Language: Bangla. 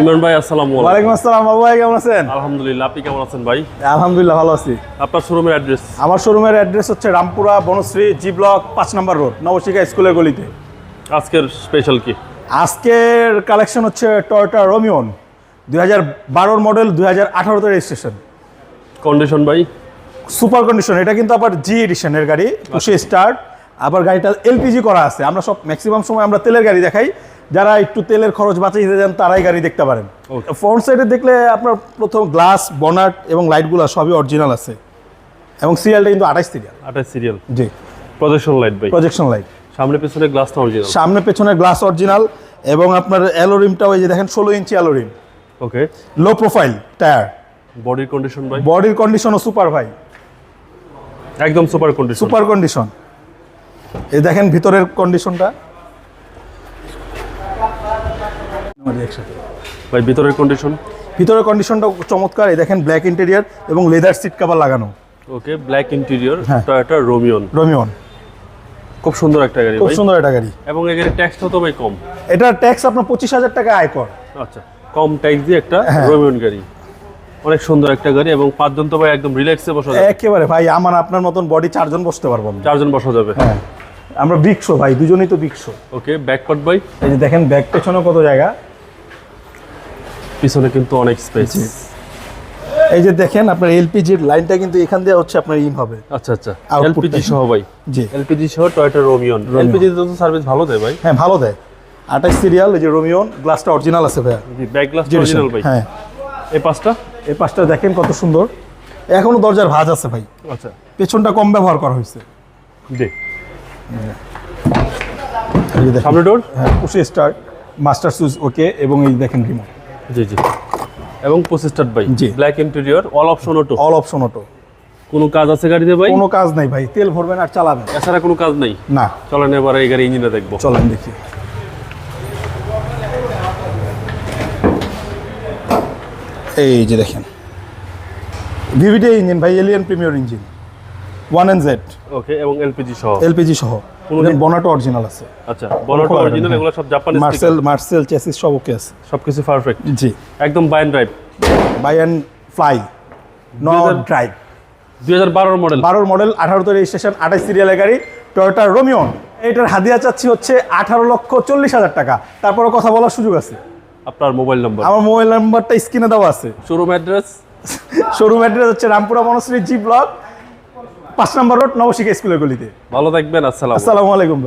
ইমরান ভাই আসসালামু আলাইকুম। আসসালাম বাবু ভাই কেমন আছেন? আলহামদুলিল্লাহ আপনি কেমন আছেন ভাই? আলহামদুলিল্লাহ ভালো আছি। আপনার শোরুমের অ্যাড্রেস আমার শোরুমের অ্যাড্রেস হচ্ছে রামপুরা বনশ্রী জি ব্লক পাঁচ নম্বর রোড নবশিকা স্কুলের গলিতে। আজকের স্পেশাল কি? আজকের কালেকশন হচ্ছে টয়োটা রোমিওন দুই হাজার বারোর মডেল দুই হাজার আঠারোতে রেজিস্ট্রেশন কন্ডিশন ভাই? সুপার কন্ডিশন এটা কিন্তু আবার জি এডিশনের গাড়ি পুষে স্টার্ট আবার গাড়িটা এলপিজি করা আছে। আমরা সব ম্যাক্সিমাম সময় আমরা তেলের গাড়ি দেখাই। যারা একটু তেলের খরচ বাঁচিয়ে দিতে দেন তারাই গাড়ি দেখতে পারেন. ফ্রন্ট সাইডে দেখলে আপনার প্রথম গ্লাস বনাট এবং লাইটগুলো সবই অরিজিনাল আছে। এবং সিরিয়ালটা কিন্তু আঠাশ সিরিয়াল আঠাশ সিরিয়াল জি। প্রজেকশন লাইট ভাই। প্রজেকশন লাইট সামনে পেছনে গ্লাসটা অরিজিনাল সামনে পেছনে গ্লাস অরিজিনাল এবং আপনার অ্যালোরিমটাও এই যে দেখেন ষোলো inch alloy rim okay low profile tyre বডির কন্ডিশন ভাই। বডির কন্ডিশনও সুপার ভাই। একদম সুপার কন্ডিশন সুপার কন্ডিশন এই দেখেন ভিতরের কন্ডিশনটা ভাই ভিতরের কন্ডিশন ভিতরের কন্ডিশনটা চমৎকার এই দেখেন ব্ল্যাক ইন্টেরিয়ার এবং লেদার সিট কভার লাগানো। ওকে ব্ল্যাক ইন্টেরিয়র হ্যাঁ। টয়োটা রোমিয়ন রোমিওন খুব সুন্দর একটা গাড়ি খুব সুন্দর একটা গাড়ি। এবং এর ট্যাক্সটা তো ভাই কম। এটা ট্যাক্স আপনার পঁচিশ হাজার টাকা আয়কর আচ্ছা কম ট্যাক্স দিয়ে একটা হ্যাঁ। রোমিয়ন গাড়ি। অনেক সুন্দর একটা গাড়ি এবং পাঁচজন তো ভাই একদম রিল্যাক্সে বসা যাবে। একেবারে ভাই আমার আপনার মতন বডি চারজন বসতে পারব চারজন বসা যাবে। হ্যাঁ আমরা বিকশো ভাই দুজনেই তো বিকশো ওকে ব্যাকপার্ট ভাই। এই যে দেখেন ব্যাক পেছনে কত জায়গা। পিছনে কিন্তু অনেক স্পেস এই যে দেখেন আপনার এলপিজির লাইনটা কিন্তু এখান দিয়ে হচ্ছে আপনার ইন হবে। আচ্ছা আচ্ছা। এলপিজি। সহ ভাই। জি। এলপিজি সহ টয়োটা রোমিয়ন এলপিজি তো সার্ভিস ভালো দেয় ভাই। হ্যাঁ ভালো দেয়। আঠাশ সিরিয়াল এই যে রোমিওন গ্লাসটা অরিজিনাল আছে ভাইয়া। জি ব্যাক গ্লাস অরিজিনাল ভাই। হ্যাঁ। এই পাঁচটা? এই পাশটা দেখেন কত সুন্দর। এখনও দরজার ভাঁজ আছে ভাই। আচ্ছা। পেছনটা কম ব্যবহার করা হয়েছে। জি। সামনে ডোর হ্যাঁ পুষে স্টার্ট মাস্টার সুইচ ওকে এবং এই দেখেন রিমোট জি জি। এবং পঁচিশটার ভাই জি। Black interior all option auto all option auto কোনো কাজ আছে গাড়িতে ভাই? কোনো কাজ নাই ভাই তেল ভরবেন আর চালাবেন। এছাড়া কোনো কাজ নাই? না। চলেন এবার এই গাড়ি ইঞ্জিনে দেখব। চলেন দেখি। এই যে দেখেন। ভিভিডি ইঞ্জিন ভাই Allion premier engine. One N Z okay এবং এলপিজি সহ। এলপিজি সহ। বনাটো অরিজিনাল আছে। আচ্ছা অরিজিনাল হ্যাঁ। এগুলো সব জাপানি মার্সেল মার্সেল চেসিস সব ওকে আছে। সবকিছু পারফেক্ট জি। একদম বাইন drive buy and fly not drive দুই হাজার বারোর মডেল বারোর মডেল আঠারোতে রেজিস্ট্রেশন আঠাশ সিরিয়ালের গাড়ি টয়োটা রোমিওন এটার হাদিয়া চাচ্ছি হচ্ছে আঠারো লক্ষ চল্লিশ হাজার টাকা। তারপরে কথা বলার সুযোগ আছে। আপনার মোবাইল নাম্বার আমার মোবাইল নাম্বারটা স্ক্রিনে দেওয়া আছে। শোরুম অ্যাড্রেস শোরুম অ্যাড্রেস হচ্ছে রামপুরা বনশ্রী জি ব্লক পাঁচ নম্বর রোড নবশিকা স্কুলের গলিতে। ভালো থাকবেন আসসালাম আসসালামু আলাইকুম ভাই।